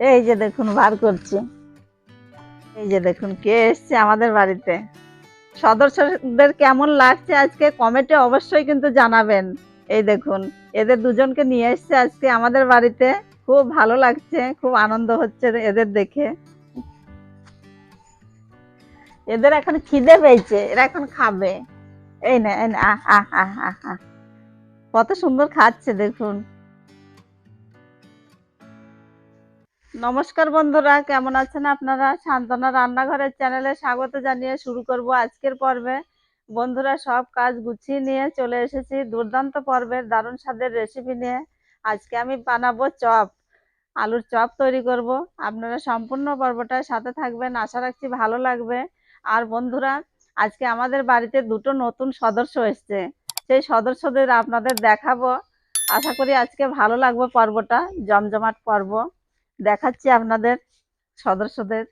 এই যে দেখুন, বার করছি। এই যে দেখুন, কে এসছে আমাদের বাড়িতে? সদস্যদের কেমন লাগছে আজকে? কমেন্টে অবশ্যই কিন্তু জানাবেন। এই দেখুন, এদের দুজনকে নিয়ে এসছে আজকে আমাদের বাড়িতে। খুব ভালো লাগছে, খুব আনন্দ হচ্ছে এদের দেখে। এদের এখন খিদে পেয়েছে, এরা এখন খাবে। এই না। কত সুন্দর খাচ্ছে দেখুন। নমস্কার বন্ধুরা, কেমন আছেন আপনারা? শান্তনা রান্নাঘরের চ্যানেলে স্বাগত জানিয়ে শুরু করব আজকের পর্বে। বন্ধুরা, সব কাজ গুছিয়ে নিয়ে চলে এসেছি দুর্দান্ত পর্বের দারুণ স্বাদের রেসিপি নিয়ে। আজকে আমি বানাবো চপ, আলুর চপ তৈরি করব। আপনারা সম্পূর্ণ পর্বটার সাথে থাকবেন, আশা রাখছি ভালো লাগবে। আর বন্ধুরা, আজকে আমাদের বাড়িতে দুটো নতুন সদস্য এসছে। সেই সদস্যদের আপনাদের দেখাবো। আশা করি আজকে ভালো লাগবে পর্বটা, জমজমাট পর্ব। দেখাচ্ছি আপনাদের সদস্যদের।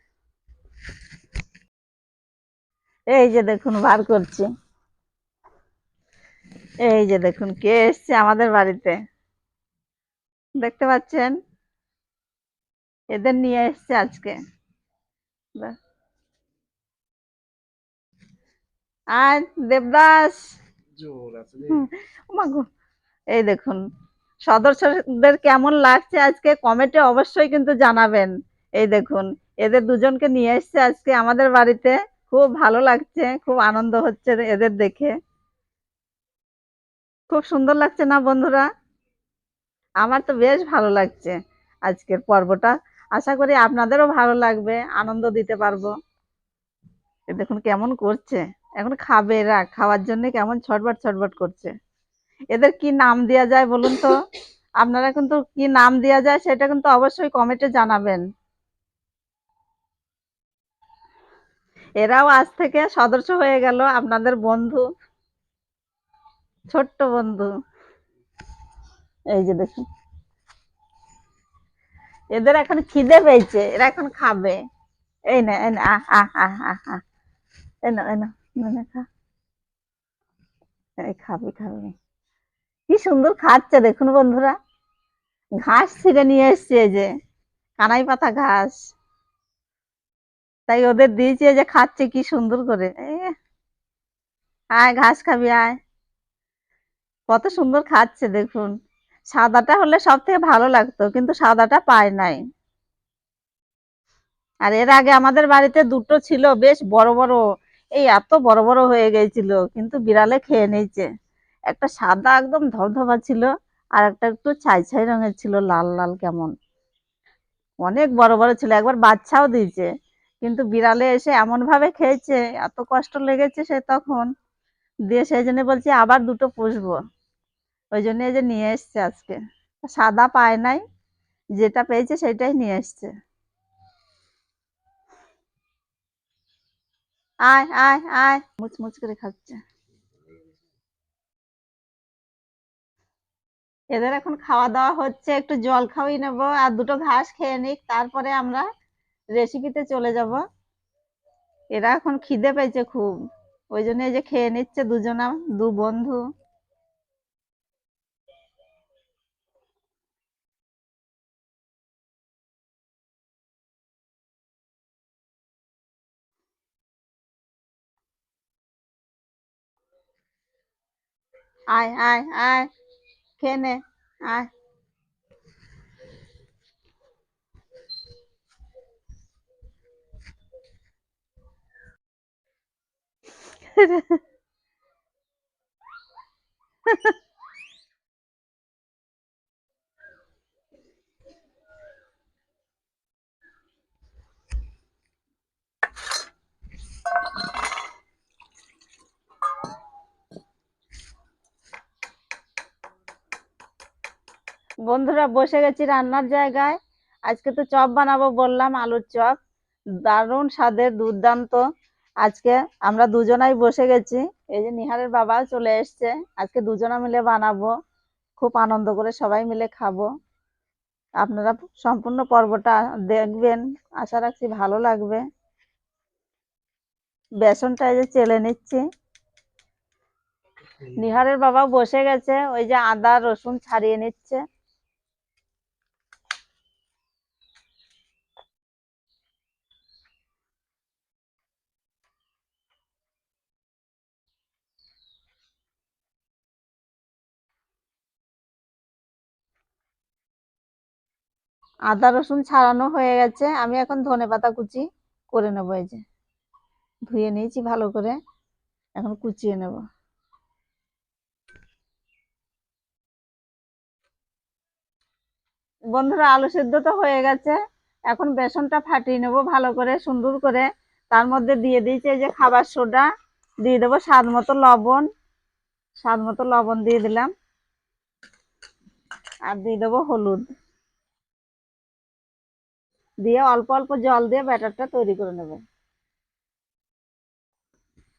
এই যে দেখুন বার করছি। এই যে দেখুন কে এসছে আমাদের বাড়িতে? দেখতে পাচ্ছেন? এদের নিয়ে এসছে আজকে। আর দেবদাস। এই দেখুন সদস্যদের কেমন লাগছে আজকে? কমেন্টে অবশ্যই কিন্তু জানাবেন। এই দেখুন, এদের দুজনকে নিয়ে এসছে আজকে আমাদের বাড়িতে। খুব ভালো লাগছে, খুব আনন্দ হচ্ছে এদের দেখে। খুব সুন্দর লাগছে না বন্ধুরা? আমার তো বেশ ভালো লাগছে আজকের পর্বটা। আশা করি আপনাদেরও ভালো লাগবে, আনন্দ দিতে পারব। দেখুন কেমন করছে। এখন খাবে এরা, খাওয়ার জন্য কেমন ছটবট ছটবট করছে। এদের কি নাম দেওয়া যায় বলুন তো? আপনারা কিন্তু কি নাম দেওয়া যায় সেটা কিন্তু অবশ্যই কমেন্টে জানাবেন। এরাও আজ থেকে সদস্য হয়ে গেল আপনাদের বন্ধু, ছোট্ট বন্ধু। এই যে দেখুন। এদের এখন খিদে পেয়েছে, এরা এখন খাবে। এই না এই না, আহ আহ আহ আহ এই না এই না খা। খাবে খাবে। কি সুন্দর খাচ্ছে দেখুন বন্ধুরা। ঘাস ছিঁড়ে নিয়ে এসছে যে, কানাই পাতা ঘাস। তাই ওদের দিয়েছে যে খাচ্ছে কি সুন্দর করে। আয় ঘাস খাবি, আয়। কত সুন্দর খাচ্ছে দেখুন। সাদাটা হলে সব থেকে ভালো লাগতো, কিন্তু সাদাটা পায় নাই। আর এর আগে আমাদের বাড়িতে দুটো ছিল, বেশ বড় বড়। এই এত বড় বড় হয়ে গেছিল, কিন্তু বিড়ালে খেয়ে নিয়েছে। একটা সাদা একদম ধবধবা ছিল আর একটা একটু ছাই ছাই রঙের ছিল, লাল লাল কেমন। অনেক বড় বড় ছিল, একবার বাচ্চাও দিয়েছে। কিন্তু বিড়ালে এসে এমন ভাবে খেয়েছে, এত কষ্ট লেগেছে সে তখন। দিয়ে সেই জন্য বলছি, আবার দুটো পুষবো। ওই জন্য যে নিয়ে এসছে আজকে। সাদা পায় নাই, যেটা পেয়েছে সেটাই নিয়ে এসছে। আয় আয় আয়। মুচমুচ করে খাচ্ছে। এদের এখন খাওয়া দাওয়া হচ্ছে, একটু জল খাওয়াই নেব, আর দুটো ঘাস খেয়ে নিক, তারপরে আমরা রেসিপিতে চলে যাব। এরা এখন খিদে পেয়েছে খুব, ওই জন্য এই যে খেয়ে নিচ্ছে দুজনা, দু বন্ধু। আয় আয় আয়। খেয়ে নে আয় বন্ধুরা বসে গেছি রান্নার জায়গায়। আজকে তো চপ বানাবো বললাম, আলুর চপ। দারুণ স্বাদের, দুর্দান্ত। আজকে আমরা দুজনাই বসে গেছি। এই যে নিহারের বাবাও চলে এসছে। আজকে দুজনা মিলে বানাবো। খুব আনন্দ করে সবাই মিলে খাব। আপনারা সম্পূর্ণ পর্বটা দেখবেন। আশা রাখছি ভালো লাগবে। বেসনটা এই যে চেলে নিচ্ছি। নিহারের বাবা বসে গেছে। ওই যে আদা, রসুন ছাড়িয়ে নিচ্ছে। আদা, রসুন ছাড়ানো হয়ে গেছে। আমি এখন ধনে পাতা কুচি করে নেব এই যে। ধুয়ে নিয়েছি ভালো করে। এখন কুচিয়ে নেব। বন্ধুরা, আলু সেদ্ধ তো হয়ে গেছে। এখন বেসনটা ফাটিয়ে নেব ভালো করে, সুন্দর করে। তার মধ্যে দিয়ে দিয়েছি এই যে খাবার সোডা। দিয়ে দেবো স্বাদ মতো লবণ। স্বাদ মতো লবণ দিয়ে দিলাম। আর দিয়ে দেবো হলুদ। দিয়ে অল্প অল্প জল দিয়ে ব্যাটারটা তৈরি করে নেব।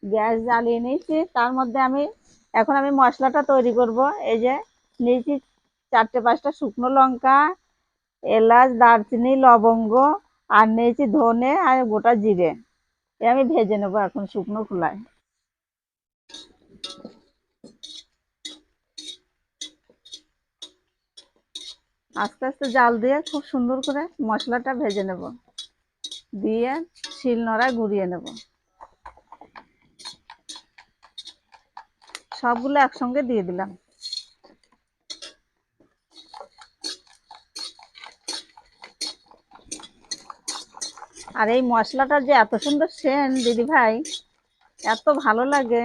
গ্যাস জ্বালিয়ে নিয়েছি, তার মধ্যে আমি, এখন আমি মশলাটা তৈরি করব। এই যে নিয়েছি চারটে পাঁচটা শুকনো লঙ্কা, এলাচ, দারচিনি, লবঙ্গ, আর নিয়েছি ধনে আর গোটা জিরে। এ আমি ভেজে নেব এখন শুকনো খোলায়। আস্তে আস্তে জাল দিয়ে খুব সুন্দর করে মশলাটা ভেজে নেব। দিয়ে শিল নোড়ায় গুঁড়িয়ে নেব। সবগুলো একসঙ্গে দিয়ে দিলাম। আর এই মশলাটা যে এত সুন্দর সেন্ট দিদি ভাই, এত ভালো লাগে।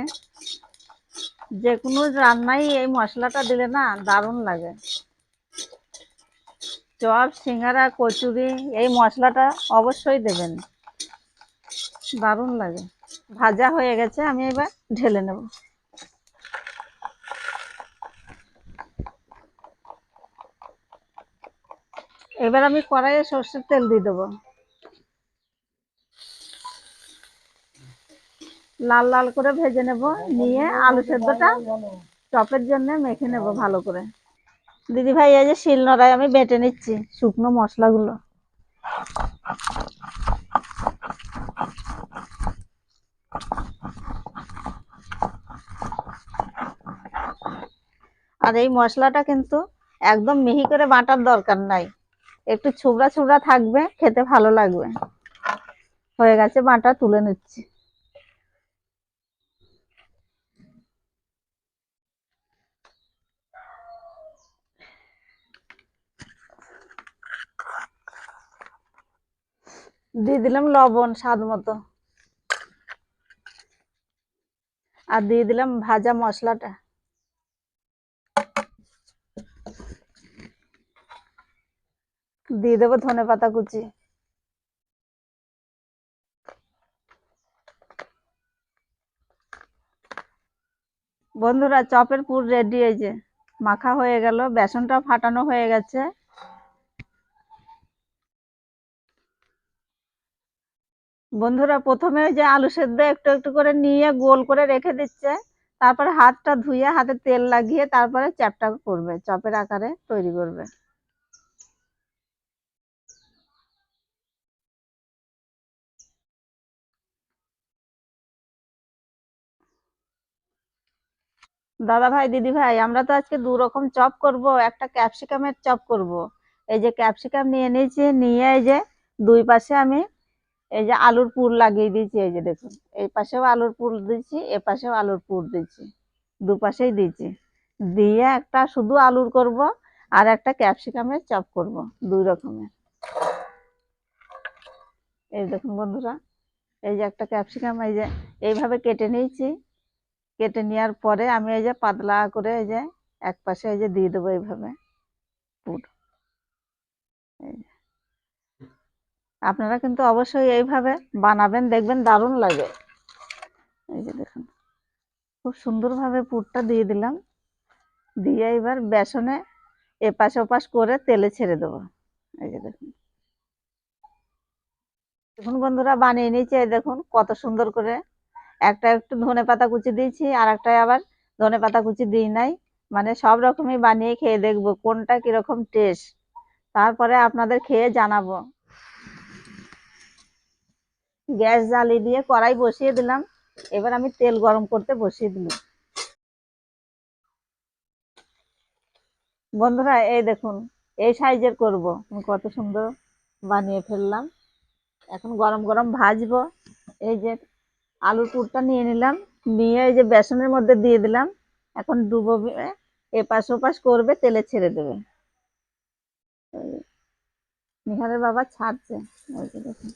যে কোনো রান্নাই এই মশলাটা দিলে না দারুণ লাগে। চপ, সিঙ্গারা, কচুরি, এই মশলাটা অবশ্যই দেবেন। দারুণ লাগে। ভাজা হয়ে গেছে, আমি এবার ঢেলে নেব। এবার আমি কড়াইয়ে সর্ষের তেল দিয়ে দেবো। লাল লাল করে ভেজে নেব, নিয়ে আলু সেদ্ধটা চপের জন্য মেখে নেব ভালো করে। দিদি ভাই এই যে শিল নোড়ায় আমি বেটে নিচ্ছি শুকনো মশলাগুলো। আর এই মশলাটা কিন্তু একদম মিহি করে বাটার দরকার নাই। একটু ছুবড়া ছুবড়া থাকবে, খেতে ভালো লাগবে। হয়ে গেছে বাটা, তুলে নিচ্ছি। দিয়ে দিলাম লবণ স্বাদ মতো। আর দিয়ে দিলাম ভাজা মশলাটা। দিয়ে দেবো ধনে পাতা কুচি। বন্ধুরা, চপের পুর রেডি হয়েছে মাখা হয়ে গেল বেসনটা ফাটানো হয়ে গেছে। বন্ধুরা প্রথমে যে আলু সেদ্ধ একটু একটু করে নিয়ে গোল করে রেখে দিচ্ছে। তারপরে হাতটা ধুয়ে হাতে তেল লাগিয়ে তারপরে চ্যাপটা করবে, চপের আকারে তৈরি করবে। দাদা ভাই, দিদি ভাই, আমরা তো আজকে দু রকম চপ করব। একটা ক্যাপসিকামের চপ করব। এই যে ক্যাপসিকাম নিয়ে নিয়েছি নিয়ে এই যে দুই পাশে আমি এই যে আলুর পুর লাগিয়ে দিয়েছি, এই যে দেখুন, এই পাশেও আলুর পুর দিয়েছি, এ পাশেও আলুর পুর দিয়েছি, দুপাশেই দিয়েছি। দিয়ে একটা শুধু আলুর করব আর একটা ক্যাপসিকামের চপ করব, দুই রকমের। এই দেখুন বন্ধুরা, এই যে একটা ক্যাপসিকাম, এই যে এইভাবে কেটে নিয়েছি। কেটে নেওয়ার পরে আমি এই যে পাতলা করে এই যে এক পাশে এই যে দিয়ে দেবো এইভাবে পুর এই যে। আপনারা কিন্তু অবশ্যই এইভাবে বানাবেন, দেখবেন দারুণ লাগে। এই যে দেখুন, খুব সুন্দরভাবে পুরটা দিয়ে দিলাম। দিয়ে এবার বেসনে এপাশ ওপাশ করে তেলে ছেড়ে দেবো। এই যে দেখুন। দেখুন বন্ধুরা, বানিয়ে নিয়েছি। এই দেখুন, কত সুন্দর করে। একটা একটু ধনে পাতা কুচি দিয়েছি, আর একটা আবার ধনে পাতা কুচি দিই নাই। মানে সব রকমই বানিয়ে খেয়ে দেখব কোনটা কীরকম টেস্ট তারপরে আপনাদের খেয়ে জানাব। গ্যাস জ্বালিয়ে দিয়ে কড়াই বসিয়ে দিলাম। এবার আমি তেল গরম করতে বসিয়ে দিলাম। বন্ধুরা, এই দেখুন, এই সাইজের করব। কত সুন্দর বানিয়ে ফেললাম। এখন গরম গরম ভাজবো। এই যে আলুর পুরটা নিয়ে নিলাম। নিয়ে এই যে বেসনের মধ্যে দিয়ে দিলাম। এখন ডুবো এপাশ ওপাশ করবে, তেলে ছেড়ে দেবে। নিহারের বাবা ছাড়ছে। ওই দেখুন।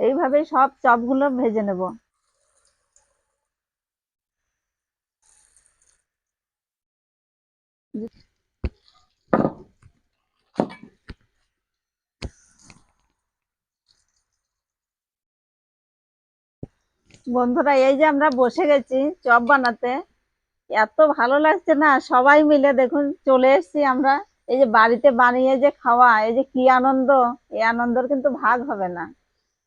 এইভাবেই সব চপগুলো ভেজে নেব। বন্ধুরা, এই যে আমরা বসে গেছি চপ বানাতে, এত ভালো লাগছে না? সবাই মিলে দেখুন, চলে এসেছি আমরা। এই যে বাড়িতে বানিয়ে যে খাওয়া, এই যে কি আনন্দ, এই আনন্দের কিন্তু ভাগ হবে না।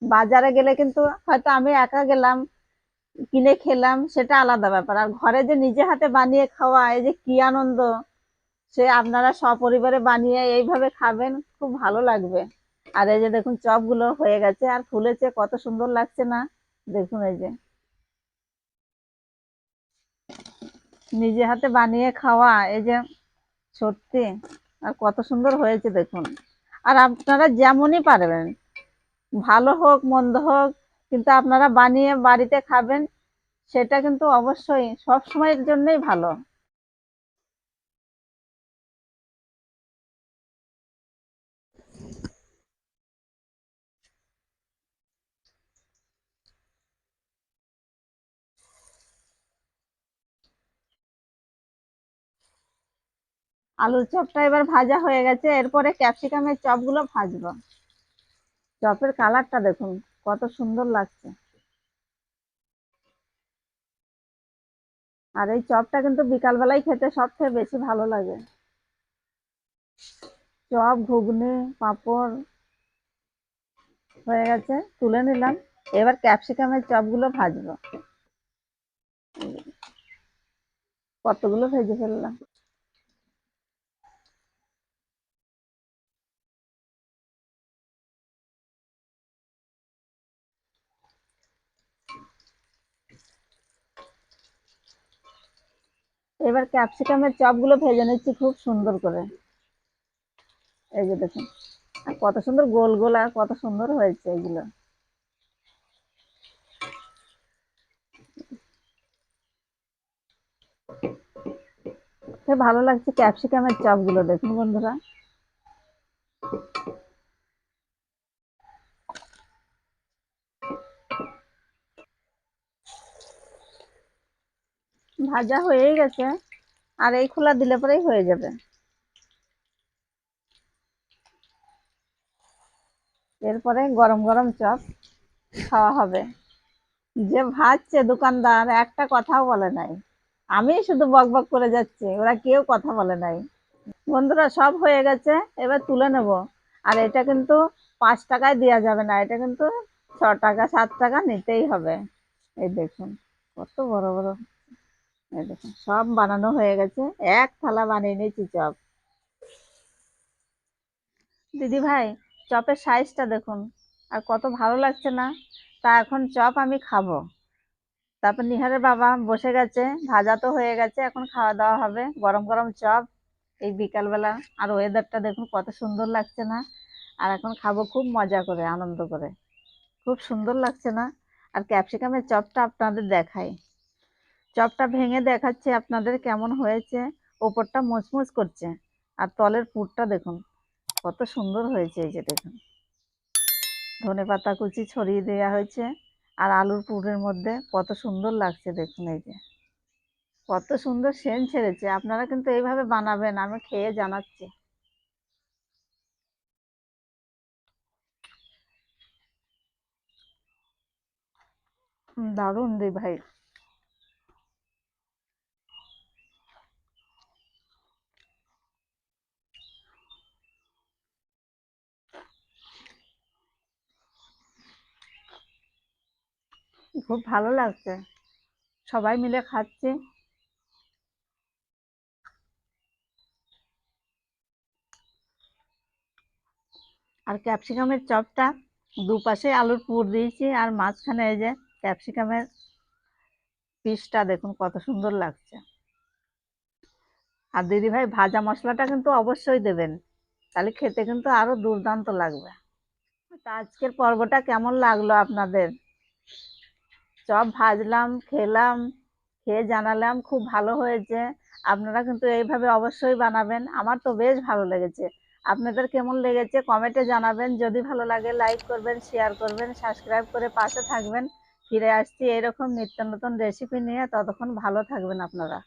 বাজারে গেলে কিন্তু হয়তো আমি একা গেলাম, কিনে খেলাম, সেটা আলাদা ব্যাপার। আর ঘরে যে নিজে হাতে বানিয়ে খাওয়া, এই যে কি আনন্দ! সে আপনারা সপরিবারে বানিয়ে এইভাবে খাবেন, খুব ভালো লাগবে। আর এই যে দেখুন, চপগুলো হয়ে গেছে আর ফুলেছে, কত সুন্দর লাগছে না? দেখুন এই যে। নিজে হাতে বানিয়ে খাওয়া, এই যে সত্যি, আর কত সুন্দর হয়েছে দেখুন। আর আপনারা যেমনই পারবেন ভালো হোক, মন্দ হোক, কিন্তু আপনারা বানিয়ে বাড়িতে খাবেন, সেটা কিন্তু অবশ্যই সব সময়ের জন্যই ভালো। আলুর চপটা এবার ভাজা হয়ে গেছে, এরপরে ক্যাপসিকামের চপগুলো ভাজবো। চপের কালারটা দেখুন, কত সুন্দর লাগছে। আর এই চপটা কিন্তু বিকালবেলায় খেতে সব থেকে বেশি ভালো লাগে। চপ, ঘুগনি, পাঁপড় হয়ে গেছে, তুলে নিলাম। এবার ক্যাপসিকামের চপগুলো ভাজবো। কতগুলো ভেজে ফেললাম। এবার ক্যাপসিকামের চপগুলো ভেজে নিচ্ছি খুব সুন্দর করে। এই যে দেখুন, আর কত সুন্দর গোল গোল আর কত সুন্দর হয়েছে এগুলো। ভালো লাগছে ক্যাপসিকামের চপগুলো দেখুন বন্ধুরা। ভাজা হয়েই গেছে। আর এই খোলা দিলে পরেই হয়ে যাবে। এরপরে গরম গরম চপ খাওয়া হবে। যে ভাজছে দোকানদার, একটা কথাও বলে নাই। আমি শুধু বক বক করে যাচ্ছি, ওরা কেউ কথা বলে নাই। বন্ধুরা, সব হয়ে গেছে, এবার তুলে নেব। আর এটা কিন্তু পাঁচ টাকায় দেওয়া যাবে না, এটা কিন্তু ছ টাকা, সাত টাকা নিতেই হবে। এই দেখুন, কত বড় বড় সব বানানো হয়ে গেছে। এক থালা বানিয়ে নিয়েছি চপ। দিদি ভাই, চপের সাইজটা দেখুন, আর কত ভালো লাগছে না? তা এখন চপ আমি খাব। তারপর নিহারের বাবা বসে গেছে, ভাজা তো হয়ে গেছে, এখন খাওয়া দাওয়া হবে। গরম গরম চপ, এই বিকালবেলা। আর ওয়েদারটা দেখুন, কত সুন্দর লাগছে না? আর এখন খাব খুব মজা করে, আনন্দ করে। খুব সুন্দর লাগছে না? আর ক্যাপসিকামের চপটা আপনাদের দেখাই। চপটা ভেঙে দেখাচ্ছে আপনাদের কেমন হয়েছে। ওপরটা মুচমুচ করছে। আর তলের পুরটা দেখুন, কত সুন্দর হয়েছে এই যে দেখুন। ধনে পাতা কুচি ছড়িয়ে দেওয়া হয়েছে। আর আলুর পুরের মধ্যে কত সুন্দর লাগছে দেখুন এই যে। কত সুন্দর সেন ছেড়েছে। আপনারা কিন্তু এইভাবে বানাবেন, আমি খেয়ে জানাচ্ছি। দারুণ রে ভাই। খুব ভালো লাগছে। সবাই মিলে খাচ্ছি। আর ক্যাপসিকামের চপটা দুপাশে আলুর পুর দিয়েছি আর মাঝখানে এই যে ক্যাপসিকামের পিসটা দেখুন কত সুন্দর লাগছে। আর দিদি ভাই ভাজা মশলাটা কিন্তু অবশ্যই দেবেন, তাহলে খেতে কিন্তু আরও দুর্দান্ত লাগবে। তা আজকের পর্বটা কেমন লাগল আপনাদের? চপ ভাজলাম, খেলাম, খেয়ে জানালাম, খুব ভালো হয়েছে। আপনারা কিন্তু এইভাবে অবশ্যই বানাবেন। আমার তো বেশ ভালো লেগেছে। আপনাদের কেমন লেগেছে কমেন্টে জানাবেন। যদি ভালো লাগে, লাইক করবেন, শেয়ার করবেন, সাবস্ক্রাইব করে পাশে থাকবেন। ফিরে আসছি এরকম নিত্য নতুন রেসিপি নিয়ে। ততক্ষণ ভালো থাকবেন আপনারা।